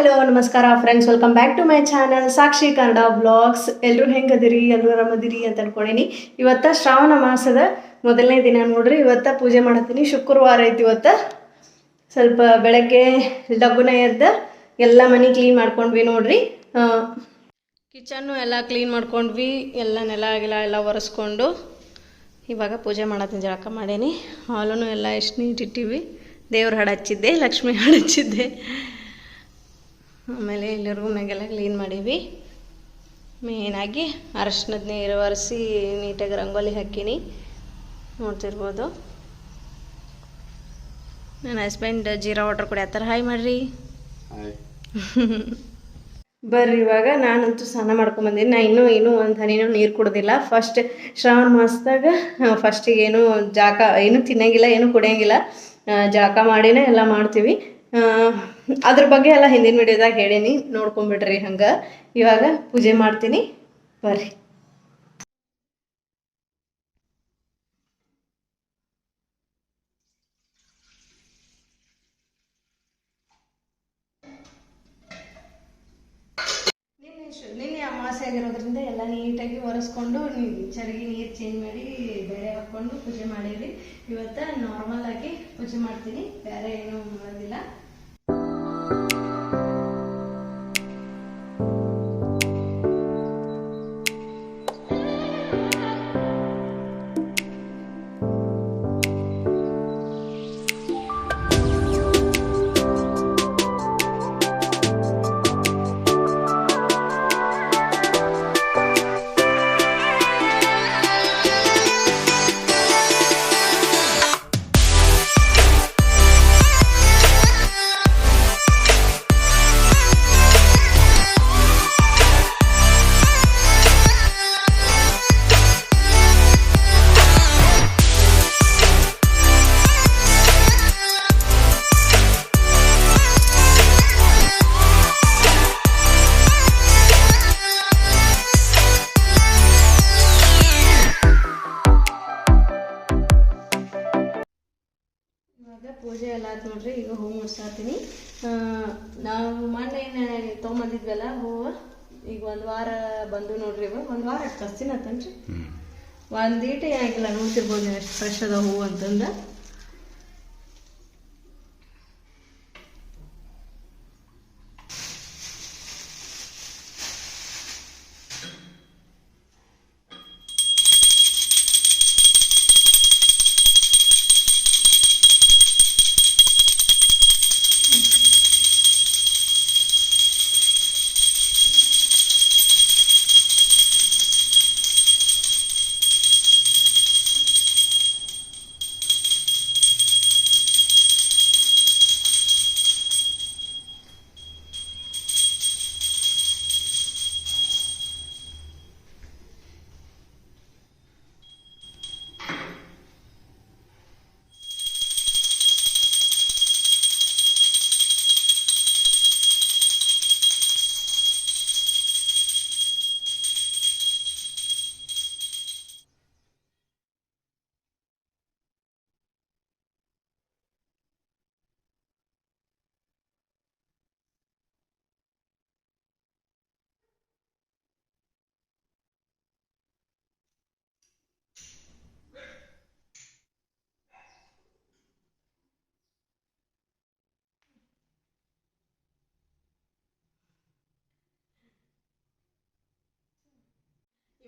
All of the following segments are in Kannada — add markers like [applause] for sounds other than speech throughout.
ಹಲೋ, ನಮಸ್ಕಾರ friends welcome back to my channel Sakshi Kannada blogs ಎಲ್ಲರೂ ಹೆಂಗದಿರಿ? ಎಲ್ಲರೂ ಆರಾಮದಿರಿ ಅಂತ ಅನ್ಕೊಂಡೀನಿ. ಇವತ್ತ ಶ್ರಾವಣ ಮಾಸದ ಮೊದಲನೇ ದಿನ ನೋಡ್ರಿ. ಇವತ್ತ ಪೂಜೆ ಮಾಡತ್ತೀನಿ. ಶುಕ್ರವಾರ ಐತಿ ಇವತ್ತ. ಸ್ವಲ್ಪ ಬೆಳಗ್ಗೆ ಡಬ್ಬುನ ಎದ್ದ ಎಲ್ಲ ಮನೆ ಕ್ಲೀನ್ ಮಾಡ್ಕೊಂಡ್ವಿ ನೋಡ್ರಿ. ಕಿಚನ್ನು ಎಲ್ಲ ಕ್ಲೀನ್ ಮಾಡ್ಕೊಂಡ್ವಿ. ಎಲ್ಲ ನೆಲ ಗಿಲ ಎಲ್ಲ ಒರೆಸ್ಕೊಂಡು ಇವಾಗ ಪೂಜೆ ಮಾಡತ್ತೀನಿ ಜಳಕ ಮಾಡೀನಿ. ಹಾಲೂ ಎಲ್ಲ ಎಷ್ಟು ನೀಟ್ ಇಟ್ಟಿವಿ. ದೇವ್ರ ಹಾಡು ಹಚ್ಚಿದ್ದೆ, ಲಕ್ಷ್ಮಿ ಹಾಡು ಹಚ್ಚಿದ್ದೆ. ಆಮೇಲೆ ಇಲ್ಲಿ ರೂಮ್ನಾಗೆಲ್ಲ ಕ್ಲೀನ್ ಮಾಡೀವಿ. ಮೇನಾಗಿ ಅರಶಿನದ ನೀರು ಒರೆಸಿ ನೀಟಾಗಿ ರಂಗೋಲಿ ಹಾಕೀನಿ. ನೋಡ್ತಿರ್ಬೋದು. ನನ್ನ ಹಸ್ಬೆಂಡ್ ಜೀರಾ ವಾಟರ್ ಕುಡಿಯತ್ತಾರ ಹಾಯ್ ಮಾಡ್ರಿ. [laughs] ಬರ್ರಿ ಇವಾಗ ನಾನಂತೂ ಸ್ನಾನ ಮಾಡ್ಕೊಂಬಂದಿನಿ ನಾ ಇನ್ನೂ ಇನ್ನೂ ಒಂದು ಹನಿನೂ ನೀರು ಕುಡ್ದಿಲ್ಲ. ಫಸ್ಟ್ ಶ್ರಾವಣ ಮಾಸದಾಗ ಫಸ್ಟಿಗೆ ಏನು ಜಾಕ ಏನು ತಿನ್ನಂಗಿಲ್ಲ ಏನು ಕುಡಿಯಂಗಿಲ್ಲ. ಜಾಕ ಮಾಡಿನೇ ಎಲ್ಲ ಮಾಡ್ತೀವಿ. ಅದ್ರ ಬಗ್ಗೆ ಎಲ್ಲ ಹಿಂದಿನ ವಿಡಿಯೋದಾಗ ಹೇಳೀನಿ ನೋಡ್ಕೊಂಬಿಡ್ರಿ ಹಂಗೆ. ಇವಾಗ ಪೂಜೆ ಮಾಡ್ತೀನಿ. ಬರ್ರಿ ನಿನ್ನೆ ಶು- ನಿನ್ನೆ ಅಮಾವಾಸ್ಯೆ ಆಗಿರೋದ್ರಿಂದ ಎಲ್ಲ ನೀ- ಚರಗಿ ನೀರು ಚೇಂಜ್ ಮಾಡಿ ಬೇರೆ ಹಾಕೊಂಡು ಪೂಜೆ ಮಾಡೀವಿ ಇವತ್ತ ನಾರ್ಮಲ್ ಆಗಿ ಪೂಜೆ ಮಾಡ್ತೀನಿ. ಬೇರೆ ಏನೂ ಮಾಡೋದಿಲ್ಲ. ನಾವು ಮೊನ್ನೆ ತೊಗೊಂಬಂದಿದ್ವಲ್ಲ ಹೂವು ಈಗ ಒಂದು ವಾರ ಬಂದು ನೋಡ್ರಿ ಇವ ಒಂದು ವಾರ ಅಷ್ಟು ಹಸ್ತಿನ ಆತನ್ರಿ ಒಂದು ಈಟೆ ಆಗಿಲ್ಲ ನೋಡ್ತಿರ್ಬೋದು ನೀವು ಎಷ್ಟು ಫ್ರೆಶ್ ಅದ ಹೂವು ಅಂತಂದ.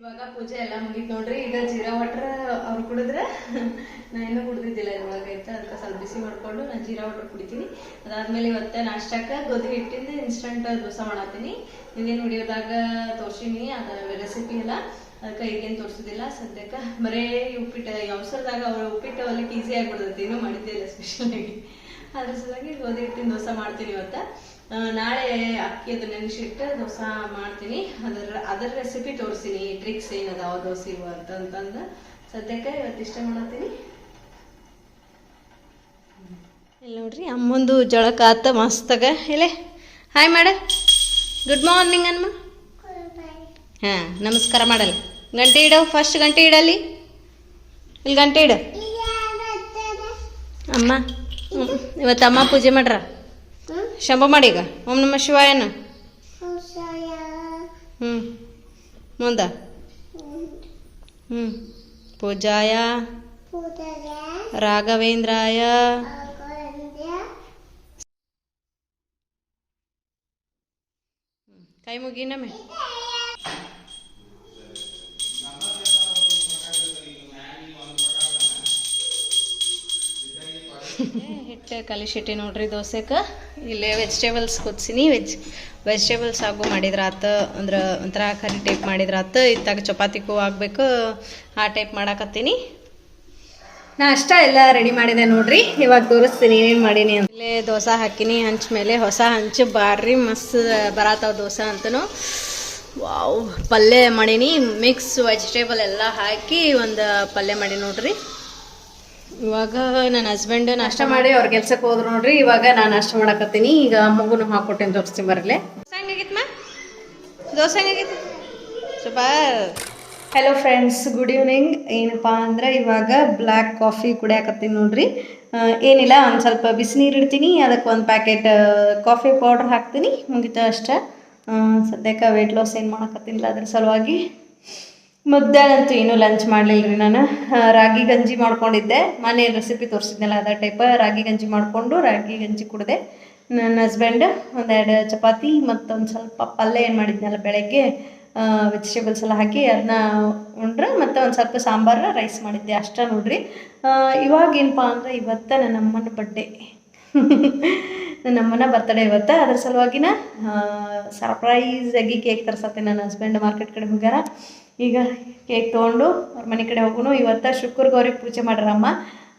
ಇವಾಗ ಪೂಜೆ ಎಲ್ಲ ಮುಗೀತು ನೋಡ್ರಿ, ಈಗ ಜೀರಾ ವಾಟರ್ ಅವ್ರು ಕುಡಿದ್ರೆ ನಾ ಇನ್ನೂ ಕುಡ್ದಿದ್ದಿಲ್ಲ ಇವಾಗ, ಆಯ್ತಾ? ಅದಕ್ಕೆ ಸ್ವಲ್ಪ ಬಿಸಿ ಮಾಡ್ಕೊಂಡು ನಾನು ಜೀರಾ ವಾಟರ್ ಕುಡಿತೀನಿ. ಅದಾದ್ಮೇಲೆ ಇವತ್ತೆ ನಾಷ್ಟಕ್ಕೆ ಗೋಧಿ ಹಿಟ್ಟಿಂದ ಇನ್ಸ್ಟಂಟ್ ದೋಸೆ ಮಾಡತ್ತೀನಿ. ಹಿಂದಿನ ವಿಡಿಯೋದಾಗ ತೋರ್ಸಿನಿ, ಅದ ರೆಸಿಪಿ ಎಲ್ಲ. ಅದಕ್ಕೆ ಈಗೇನು ತೋರಿಸೋದಿಲ್ಲ, ಸದ್ಯಕ್ಕೆ ಬರೇ ಉಪ್ಪಿಟ್ಟು ಅವಸರದಾಗ ಅವ್ರ ಉಪ್ಪಿಟ್ಟು ಅಲ್ಲಿಗೆ ಈಸಿ ಆಗಿಬಿಡ್ತೈತಿ, ಇನ್ನೂ ಮಾಡಿದ್ದಿಲ್ಲ ಸ್ಪೆಷಲಾಗಿ ಅದ್ರ ಸಲುವಾಗಿ ಗೋಧಿ ಹಿಟ್ಟಿನ ದೋಸೆ ಮಾಡ್ತೀನಿ ಇವತ್ತು. ನಾಳೆ ಅಕ್ಕಿ ಅದು ನೆನೆಸಿಟ್ಟು ದೋಸೆ ಮಾಡ್ತೀನಿ. ಅದರ ಅದರ ರೆಸಿಪಿ ತೋರಿಸ್ತೀನಿ. ಟ್ರಿಕ್ಸ್ ಏನದಾವ ದೋಸೆ ಇವು ಅಂತಂತಂದು ಸದ್ಯಕ್ಕೆ ಇವತ್ತು ಇಷ್ಟ ಮಾಡತ್ತೀನಿ. ಇಲ್ಲಿ ನೋಡ್ರಿ ಅಮ್ಮಂದು ಜಳಕ ಆತ ಮಸ್ತಾಗ. ಇಲ್ಲೇ ಹಾಯ್ ಮಾಡ. ಗುಡ್ ಮಾರ್ನಿಂಗ್ ಅನ್ಮ ಹಾಂ ನಮಸ್ಕಾರ ಮಾಡಲ್ಲ. ಗಂಟೆ ಇಡ ಫಸ್ಟ್ ಗಂಟೆ ಇಡಲ್ಲಿ. ಇಲ್ಲಿ ಗಂಟೆ ಇಡು. ಅಮ್ಮ. ಇವತ್ತು ಅಮ್ಮ ಪೂಜೆ ಮಾಡ್ರ? ಶಂಭ ಮಾಡಿ ಈಗ ಓಂ ನಮ ಶಿವಾಯನ. ಹ್ಞೂ ಮುಂದ? ಹ್ಞೂ ಪೂಜಾಯ. ರಾಘವೇಂದ್ರಾಯ. ಕೈ ಮುಗಿನಮ್ಮೆ [laughs] ಹಿಟ್ಟು ಕಲಿಸಿಟ್ಟಿ ನೋಡ್ರಿ ದೋಸೆಗೆ ಇಲ್ಲೇ ವೆಜಿಟೇಬಲ್ಸ್ ಕುದಿಸಿನಿ ವೆಜ್ ವೆಜಿಟೇಬಲ್ಸ್ ಆಗು ಮಾಡಿದ್ರಾತ, ಅಂದ್ರೆ ಒಂಥರ ಕರಿ ಟೈಪ್ ಮಾಡಿದ್ರಾತ, ಇತ್ತಾಗ ಚಪಾತಿಗೂ ಆಗಬೇಕು, ಆ ಟೈಪ್ ಮಾಡಾಕತ್ತೀನಿ. ನಾ ಅಷ್ಟ ಎಲ್ಲ ರೆಡಿ ಮಾಡಿದೆ ನೋಡ್ರಿ. ಇವಾಗ ತೋರಿಸ್ತೀನಿ ಏನೇನು ಮಾಡೀನಿ ಇಲ್ಲಿ ದೋಸೆ ಹಾಕಿನಿ, ಹಂಚ್ ಮೇಲೆ ಹೊಸ ಹಂಚು, ಬಾರ್ರಿ ಮಸ್ತ್ ಬರತ್ತಾವ ದೋಸೆ ಅಂತನು. ವಾವ್, ಪಲ್ಯ ಮಾಡೀನಿ ಮಿಕ್ಸ್ ವೆಜಿಟೇಬಲ್ ಎಲ್ಲ ಹಾಕಿ ಒಂದು ಪಲ್ಯ ಮಾಡಿ ನೋಡ್ರಿ. ಇವಾಗ ನನ್ನ ಹಸ್ಬೆಂಡ್ ನಾಷ್ಟ ಮಾಡಿ ಅವ್ರ ಕೆಲ್ಸಕ್ಕೆ ಹೋದ್ರು ನೋಡ್ರಿ ಇವಾಗ ನಾನು ನಾಷ್ಟ ಮಾಡಕತ್ತೀನಿ. ಈಗ ಮಗುನು ಹಾಕೊಟ್ಟೇನು ತೋರಿಸ್ತೀನಿ ಬರಲೇ. ಹೆಂಗಾಗಿತ್ತು ಮಾ dosa ಹೆಂಗಾಗಿತ್ತು super. Hello friends good evening ಏನಪ್ಪ ಅಂದ್ರೆ ಇವಾಗ ಬ್ಲ್ಯಾಕ್ ಕಾಫಿ ಕುಡಿಯಾಕತ್ತೀನಿ ನೋಡ್ರಿ. ಏನಿಲ್ಲ ಒಂದು ಸ್ವಲ್ಪ ಬಿಸಿನೀರು ಇಡ್ತೀನಿ. ಅದಕ್ಕೆ ಒಂದು ಪ್ಯಾಕೆಟ್ ಕಾಫಿ ಪೌಡ್ರ್ ಹಾಕ್ತೀನಿ. ಮುಗಿತ ಅಷ್ಟೇ. ಸದ್ಯಕ್ಕೆ ವೆಯ್ಟ್ ಲಾಸ್ ಏನು ಮಾಡಕತ್ತೀನಿಲ್ಲ ಅದ್ರ ಸಲುವಾಗಿ. ಮಧ್ಯಾಹ್ನಂತೂ ಏನು ಲಂಚ್ ಮಾಡಲಿಲ್ಲ ರೀ ನಾನು ರಾಗಿ ಗಂಜಿ ಮಾಡ್ಕೊಂಡಿದ್ದೆ. ಮನೆ ರೆಸಿಪಿ ತೋರಿಸಿದ್ನಲ್ಲ ಅದರ ಟೈಪ್ ರಾಗಿ ಗಂಜಿ ಮಾಡಿಕೊಂಡು ರಾಗಿ ಗಂಜಿ ಕುಡಿದೆ. ನನ್ನ ಹಸ್ಬೆಂಡ್ ಒಂದೆರಡು ಚಪಾತಿ ಮತ್ತೊಂದು ಸ್ವಲ್ಪ ಪಲ್ಯ ಏನು ಮಾಡಿದ್ನಲ್ಲ ಬೆಳಗ್ಗೆ ವೆಜಿಟೇಬಲ್ಸ್ ಎಲ್ಲ ಹಾಕಿ ಅದನ್ನ ಉಂಡ್ರೆ ಮತ್ತು ಒಂದು ಸ್ವಲ್ಪ ಸಾಂಬಾರು ರೈಸ್ ಮಾಡಿದ್ದೆ ಅಷ್ಟೇ ನೋಡ್ರಿ. ಇವಾಗೇನಪ್ಪ ಅಂದ್ರೆ ಇವತ್ತು ನನ್ನ ಅಮ್ಮನ ಬಡ್ಡೆ [laughs] ನನ್ನ ಅಮ್ಮನ ಬರ್ತಡೇ ಇವತ್ತು. ಅದ್ರ ಸಲುವಾಗಿನ ಸರ್ಪ್ರೈಸ್ ಆಗಿ ಕೇಕ್ ತರ್ಸತ್ತೆ ನನ್ನ ಹಸ್ಬೆಂಡ್ ಮಾರ್ಕೆಟ್ ಕಡೆ ಹೋಗ್ಯಾರ. ಈಗ ಕೇಕ್ ತೊಗೊಂಡು ಅವ್ರ ಮನೆ ಕಡೆ ಹೋಗೋಣ ಇವತ್ತು ಶುಕ್ರ ಗೌರಿಗೆ ಪೂಜೆ ಮಾಡ್ರಮ್ಮ.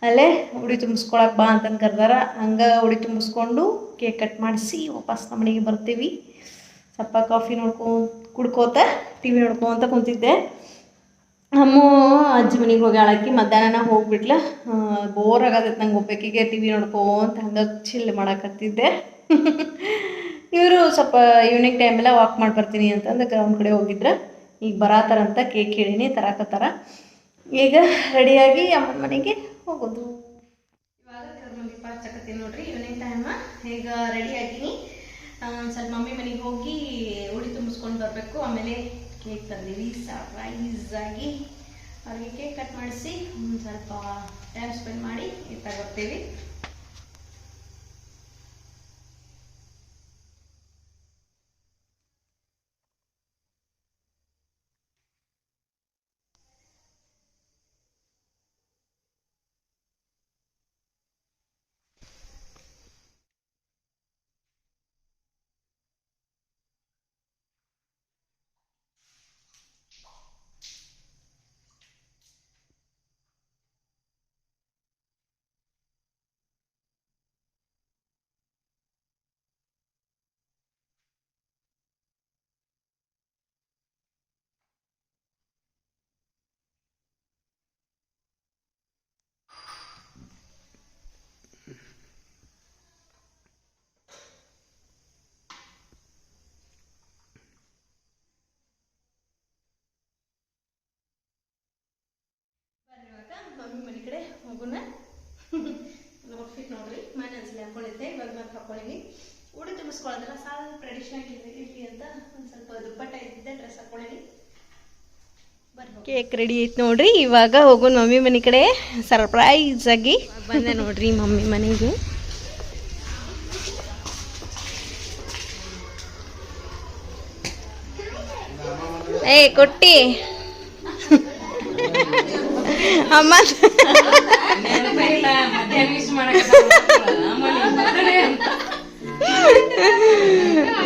ಅಲ್ಲೇ ಉಡಿ ತುಂಬಿಸ್ಕೊಳಕ್ಕೆ ಬಾ ಅಂತಂದು ಕರ್ದಾರ. ಹಂಗೆ ಉಡಿ ತುಂಬಿಸ್ಕೊಂಡು ಕೇಕ್ ಕಟ್ ಮಾಡಿಸಿ ವಾಪಸ್ ನಮ್ಮ ಮನೆಗೆ ಬರ್ತೀವಿ. ಸ್ವಲ್ಪ ಕಾಫಿ ನೋಡ್ಕೊ, ಕುಡ್ಕೋತ ಟಿ ವಿ ನೋಡ್ಕೊಂತ ಕುಂತಿದ್ದೆ. ಅಮ್ಮ ಅಜ್ಜಿ ಮನೆಗೆ ಹೋಗಿ ಆಳಾಕಿ ಮಧ್ಯಾಹ್ನ ಹೋಗ್ಬಿಟ್ಲ. ಬೋರ್ ಆಗತೈತೆ ನಂಗೆ ಒಬ್ಬಾಕಿಗೆ ಟಿ ವಿ ನೋಡ್ಕೊಂತ ಹಂಗೆ ಚಿಲ್ ಮಾಡಾಕತ್ತಿದ್ದೆ. ಇವರು ಸ್ವಲ್ಪ ಈವ್ನಿಂಗ್ ಟೈಮೆಲ್ಲ ವಾಕ್ ಮಾಡಿ ಬರ್ತೀನಿ ಅಂತಂದು ಗ್ರೌಂಡ್ ಕಡೆ ಹೋಗಿದ್ರೆ. ಈಗ ಬರಾತಾರಂತ ಕೇಕ್ ಹೇಳಿನಿ, ತರಾಕತ್ತಾರ. ಈಗ ರೆಡಿಯಾಗಿ ಅಮ್ಮನ ಮನೆಗೆ ಹೋಗೋದು. ಇವಾಗ ಮಮ್ಮಿ ಪಾಸ್ ತಕತ್ತೀನಿ ನೋಡ್ರಿ ಈವ್ನಿಂಗ್ ಟೈಮ್ ಈಗ ರೆಡಿ ಆಗಿನಿ. ಸ್ವಲ್ಪ ಮಮ್ಮಿ ಮನೆಗೆ ಹೋಗಿ ಉಡಿ ತುಂಬಿಸ್ಕೊಂಡು ಬರಬೇಕು. ಆಮೇಲೆ ಕೇಕ್ ತಂದೀವಿ. ಸರ್ಪ್ರೈಸ್ ಆಗಿ ಅವ್ರಿಗೆ ಕೇಕ್ ಕಟ್ ಮಾಡಿಸಿ ಸ್ವಲ್ಪ ಟೈಮ್ ಸ್ಪೆಂಡ್ ಮಾಡಿ ಬರ್ತೀವಿ ಬರ್ರಿ ಇವಾಗ ಮಮ್ಮಿ ಮನೆ ಕಡೆ ಮಗುನ ಔಟ್ಫಿಟ್ ನೋಡ್ರಿ. ಮನೆ ಅನ್ಸಲಿ ಹಾಕೊಂಡಿದ್ದೆ ಇವಾಗ ಮತ್ತೆ ಹಾಕೊಂಡಿನಿ. ಉಡಿ ತುಂಬಿಸ್ಕೊಳ್ಳೋದಲ್ಲ ಸಾಲ ಟ್ರೆಡಿಷನಲ್ ಇರಲಿ ಅಂತ ಒಂದು ಸ್ವಲ್ಪ ದುಪ್ಪಟ್ಟ ಇದ್ದಿದ್ದೆ ಡ್ರೆಸ್ ಹಾಕೊಂಡಿನಿ. ಕೇಕ್ ರೆಡಿ ಐತೆ ನೋಡ್ರಿ. ಇವಾಗ ಹೋಗೋ ಮಮ್ಮಿ ಮನೆ ಕಡೆ. ಸರ್ಪ್ರೈಸ್ ಆಗಿ. ಬಂದೆ ನೋಡ್ರಿ ಮಮ್ಮಿ ಮನೆಗೆ. ಏ ಕೊಟ್ಟಿ. ಅಮ್ಮ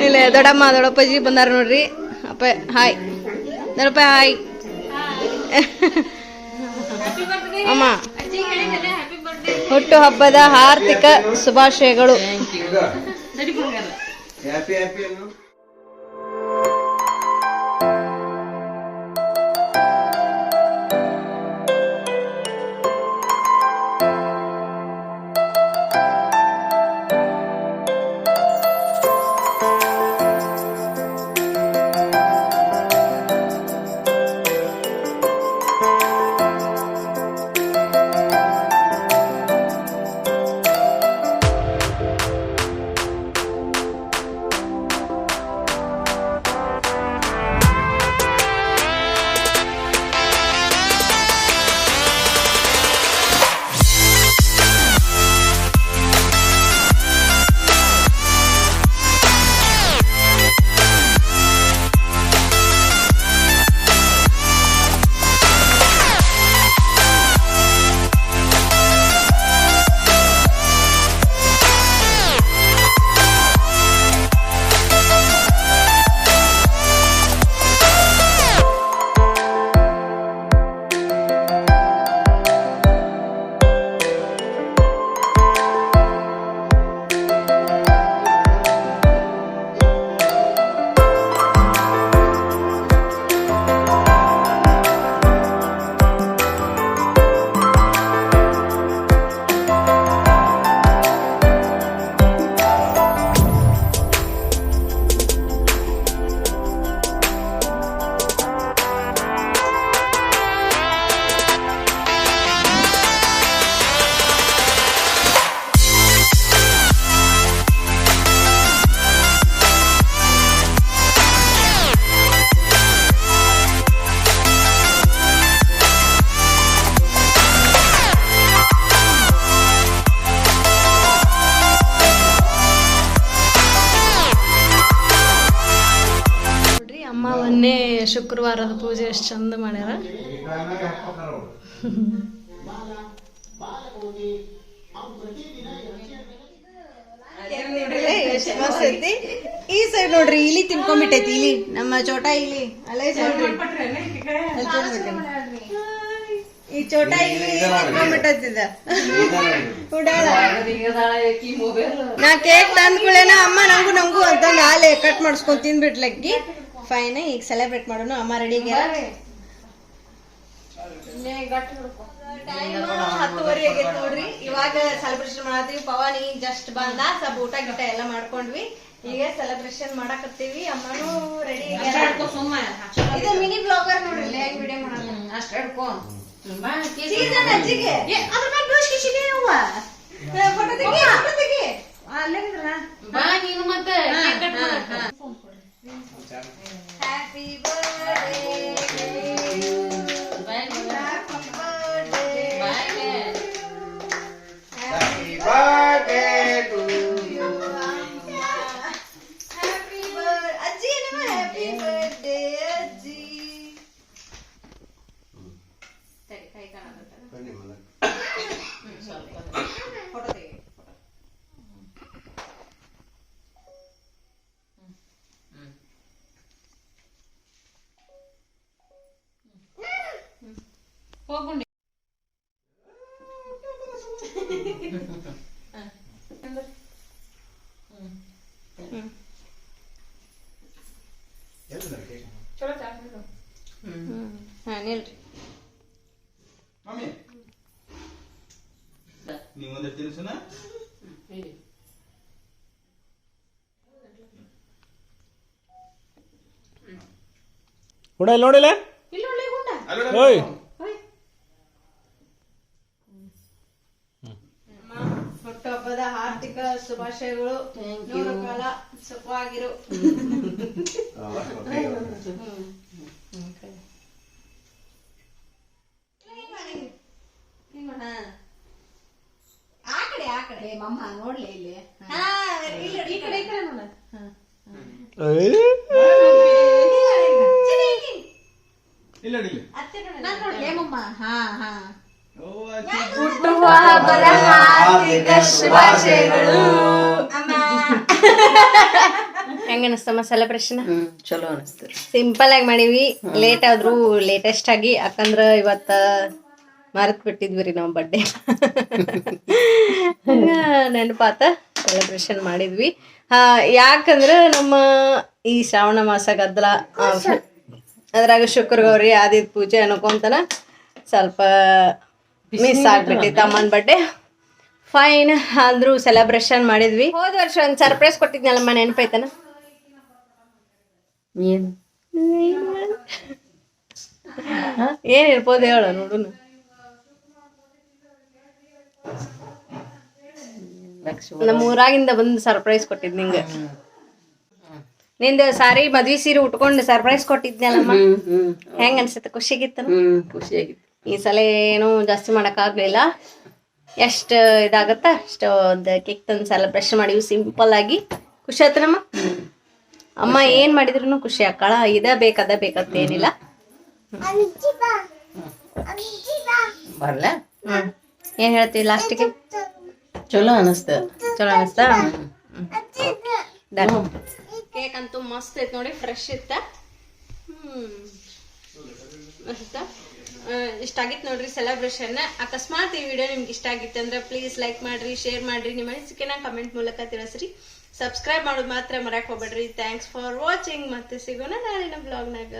ಇಲ್ಲ ದೊಡ್ಡಮ್ಮ ದೊಡ್ಡಪ್ಪಾಜಿ ಬಂದಾರ ನೋಡ್ರಿ. ಅಪ್ಪ ಹಾಯ್. ದೊಡ್ಡಪ್ಪ ಹಾಯ್. ಅಮ್ಮ. ಹುಟ್ಟು ಹಬ್ಬದ ಆರ್ಥಿಕ ಶುಭಾಶಯಗಳು. ಶುಕ್ರವಾರದ ಪೂಜೆ ಎಷ್ಟು ಚಂದ ಮಾಡ್ಯಾರ? ಐತಿ ಈ ಸೈಡ್ ನೋಡ್ರಿ, ಇಲಿ ತಿನ್ಕೊಂಡ್ಬಿಟ್ಟೈತಿ ಇಲಿ. ನಮ್ಮ ಚೋಟ ಇಲಿ? ಈ ಚೋಟ ಇಲಿ ತಿನ್ಕೊಂಡ್ಬಿಟ್ಟೈತಿ ನಾ ಕೇಕ್ ತಂದ್ಕೊಳ್ಳೇನ ಅಮ್ಮ ನಂಗು ನಂಗು ಅಂತಂದು ಆಲೆ ಕಟ್ ಮಾಡಿಸ್ಕೊಂಡ್ ತಿಂದ್ಬಿಟ್ಲಕ್ಕಿ ಫೈನ್ ಈಗ ಸೆಲೆಬ್ರೇಟ್ ಮಾಡೋಣ. ಅಮ್ಮ ರೆಡಿ ಟೈಮ್ ಹತ್ತುವರೆ ಆಗೈತೆ ನೋಡ್ರಿ. ಇವಾಗ ಸೆಲೆಬ್ರೇಷನ್ ಮಾಡತ್ತೀವಿ. ಪವನ್ ಈಗ ಜಸ್ಟ್ ಬಂದ ಸ್ವಲ್ಪ ಊಟ ಗಿಟ ಎಲ್ಲ ಮಾಡ್ಕೊಂಡ್ವಿ. ಈಗ ಸೆಲೆಬ್ರೇಷನ್ ಮಾಡಕತ್ತೀವಿ. ಅಮ್ಮನೂ ರೆಡಿ ಇದು ಮಿನಿ ಬ್ಲಾಗರ್ ನೋಡ್ರಿ ಹೆಂಗ್ ವಿಡಿಯೋ ಮಾಡೋದು. ಸೀಸನ್ ಅಜ್ಜಿಗೆ. ಅದ್ರ ಮೇಲೆ ದೋಷ ಕಿಶಿಗೆ ಅವ್ವ. ಫೋಟೋ ತೆಗಿ ಫೋಟೋ ತೆಗಿ. Happy birthday happy birthday happy birthday ಅಜ್ಜಿ ನಿಮ್ಮ ಹ್ಯಾಪಿ ಬರ್ಡೇ ಅಜ್ಜಿ ಫೋಟೋ ತೆಗಿ ಹಾ ನಿಲ್ರಿ ನೀವೊಂದು ತಿನ್ಸುನ ಉಡ ಇಲ್ಲಿ ನೋಡಿಲ್ಲ? ಓಯ್. ಹಬ್ಬದ ಹಾರ್ದಿಕ ಶುಭಾಶಯಗಳು. ನೂರು ಕಾಲ ಸುಖವಾಗಿರು. [laughs] ಆ ಕಡೆ ಆ ಕಡೆ. ಮಮ್ಮ ನೋಡ್ಲಿ ಇಲ್ಲಿ. ಹಾ, ಇಲ್ಲಿ ನೋಡಿ, ಈ ಕಡೆ ಈ ಕಡೆ ನೋಡ ಹಾ. ಚಿನಿ, ಇಲ್ಲಿ. ಇಲ್ಲ ನೋಡಿ ಅತ್ತೆ ನೋಡಿ. ನಾನ್ ನೋಡ್ಲಿ ಮಮ್ಮ ಹಾ ಹಾ. ಓ ಹೆಂಗ ಅನಿಸ್ತಮ್ಮ ಸೆಲೆಬ್ರೇಷನ್ ಚಲೋ ಅನಿಸ್ತು ಸಿಂಪಲ್ ಆಗಿ ಮಾಡೀವಿ. ಲೇಟ್ ಆದ್ರೂ ಲೇಟೆಸ್ಟ್ ಆಗಿ ಯಾಕಂದ್ರ ಇವತ್ತ ಮರೆತ್ ಬಿಟ್ಟಿದ್ವಿ ರೀ ನಾವು ಬರ್ಡೇ ನೆನಪಾತ ಸೆಲೆಬ್ರೇಷನ್ ಮಾಡಿದ್ವಿ. ಹಾ ಯಾಕಂದ್ರ ನಮ್ಮ ಈ ಶ್ರಾವಣ ಮಾಸ ಗದ್ದಲ ಅದ್ರಾಗ ಶುಕ್ರ ಗೌರಿ ಆದಿತ್ ಪೂಜೆ ಅನ್ಕೊಂತನ ಸ್ವಲ್ಪ ಮಿಸ್ ಆಗ್ಬಿಟ್ಟಿತ್ತು ಅಮ್ಮನ ಬರ್ಡೇ ಫೈನ್ ಅಂದ್ರು ಸೆಲೆಬ್ರೇಷನ್ ಮಾಡಿದ್ವಿ. ಹೋದ ವರ್ಷ ಒಂದು ಸರ್ಪ್ರೈಸ್ ಕೊಟ್ಟಿದ್ನಲ್ಲಮ್ಮ ನೆನಪೈತನ ಏನು? ಏನಿರ್ಬೋದು ಹೇಳು ನೋಡುನು. ಲಕ್ಷ್ಮಿ ನಮ್ಮ ಊರಾಗಿಂದ ಬಂದು ಸರ್ಪ್ರೈಸ್ ಕೊಟ್ಟಿದ್ ನಿಂಗೆ. ನಿಂದ ಸಾರಿ ಮದ್ವಿ ಸೀರೆ ಉಟ್ಕೊಂಡು ಸರ್ಪ್ರೈಸ್ ಕೊಟ್ಟಿದ್ನಲ್ಲಮ್ಮ ಹೆಂಗ ಅನ್ಸುತ್ತೆ? ಖುಷಿಯಾಗಿತ್ತು ಖುಷಿಯಾಗಿತ್ತು. ಈ ಸಲ ಏನೂ ಜಾಸ್ತಿ ಮಾಡೋಕ್ಕಾಗಲಿಲ್ಲ. ಎಷ್ಟು ಇದಾಗತ್ತ? ಅಷ್ಟು ಒಂದು ಕೇಕ್ ತಂದು ಸೆಲೆಬ್ರೇಷನ್ ಮಾಡಿವಿ ಸಿಂಪಲ್ ಆಗಿ. ಖುಷಿ ಆಯ್ತನಮ್ಮ ಅಮ್ಮ ಏನು ಮಾಡಿದ್ರು ಖುಷಿ ಆಕ್ಕಳ ಇದ ಬೇಕದ ಬೇಕಂತ ಏನಿಲ್ಲ ಏನ್ ಹೇಳ್ತೀವಿ ಲಾಸ್ಟಿಗೆ ಚಲೋ ಅನಿಸ್ತ. ಚಲೋ ಅನಿಸ್ತಾ? ಕೇಕ್ ಅಂತೂ ಮಸ್ತ್ ಐತ್ ನೋಡಿ ಫ್ರೆಶ್ ಇತ್ತ. ಹ್ಮ್. ಇಷ್ಟ ಆಗಿತ್ತು ನೋಡ್ರಿ ಸೆಲೆಬ್ರೇಷನ್ ಅಕಸ್ಮಾತ್ ಈ ವಿಡಿಯೋ ನಿಮ್ಗೆ ಇಷ್ಟ ಆಗಿತ್ತು ಅಂದ್ರೆ ಪ್ಲೀಸ್ ಲೈಕ್ ಮಾಡ್ರಿ ಶೇರ್ ಮಾಡ್ರಿ. ನಿಮ್ಮ ಅನಿಸಿಕೆನ ಕಮೆಂಟ್ ಮೂಲಕ ತಿಳಿಸ್ರಿ. ಸಬ್ಸ್ಕ್ರೈಬ್ ಮಾಡೋದು ಮಾತ್ರ ಮರಕ್ ಹೋಗ್ಬೇಡ್ರಿ. ಥ್ಯಾಂಕ್ಸ್ ಫಾರ್ ವಾಚಿಂಗ್ ಮತ್ತೆ ಸಿಗೋಣ ನಾಳಿನ ಬ್ಲಾಗ್ನಾಗ